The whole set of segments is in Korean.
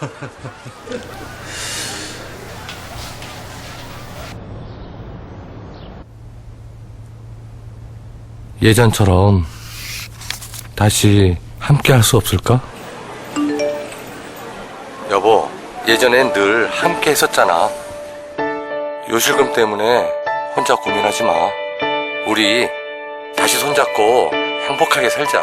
예전처럼 다시 함께 할 수 없을까? 여보, 예전엔 늘 함께 했었잖아. 요실금 때문에 혼자 고민하지 마. 우리 다시 손잡고 행복하게 살자.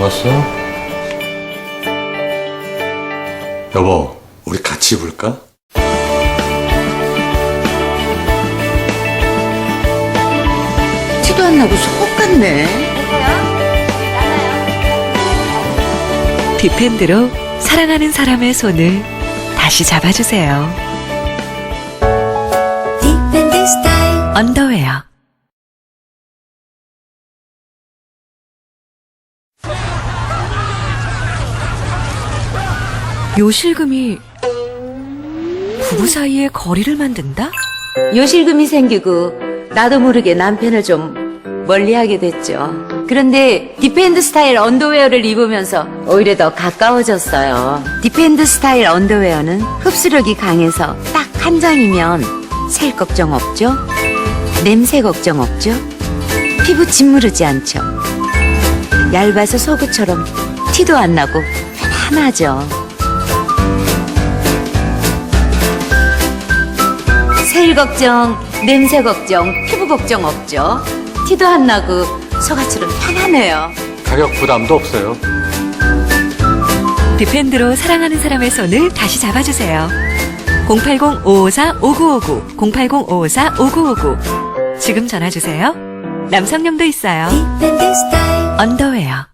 왔어? 여보, 우리 같이 입을까? 티도 안 나고 속 같네. 디펜드로 사랑하는 사람의 손을 다시 잡아주세요. 디펜드 스타일. 언더웨어. 요실금이 부부 사이에 거리를 만든다? 요실금이 생기고 나도 모르게 남편을 좀 멀리하게 됐죠. 그런데 디펜드 스타일 언더웨어를 입으면서 오히려 더 가까워졌어요. 디펜드 스타일 언더웨어는 흡수력이 강해서 딱 한 장이면 셀 걱정 없죠? 냄새 걱정 없죠? 피부 짓무르지 않죠? 얇아서 속옷처럼 티도 안 나고 편안하죠. 셀 걱정, 냄새 걱정, 피부 걱정 없죠. 티도 안 나고 소가처럼 편하네요. 가격 부담도 없어요. 디펜드로 사랑하는 사람의 손을 다시 잡아주세요. 080-554-5959, 080-554-5959. 지금 전화주세요. 남성용도 있어요. 디펜드 스타일. 언더웨어.